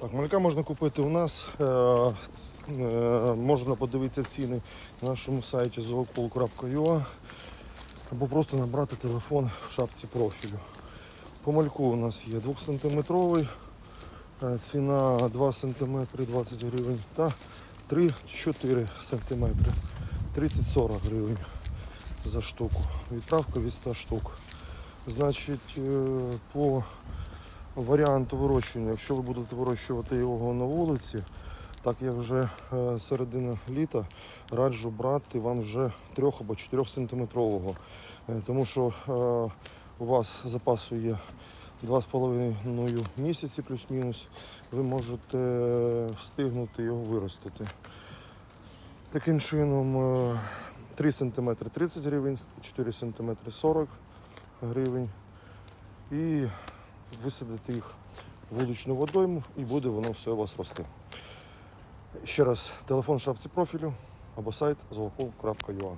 Так, малька можна купити у нас. Е, е, можна подивитися ціни на нашому сайті zolokol.ua або просто набрати телефон в шапці профілю. По мальку у нас є 2 см, ціна 2 см 20 гривень та 3-4 см 30-40 гривень за штуку. Відправка від 100 штук. Значить, е, по варіанту вирощування, якщо ви будете вирощувати його на вулиці, так як вже е, середина літа, раджу брати вам вже 3 або 4 сантиметрового, Е, тому що е, у вас запасу є 2,5 місяці плюс-мінус, ви можете встигнути його виростити. Таким чином е, 3 см 30 гривень, 4 см 40 гривень. І висадити їх в вуличну водойму і буде воно все у вас рости. Ще раз, телефон в шапці профілю або сайт zolokol.ua.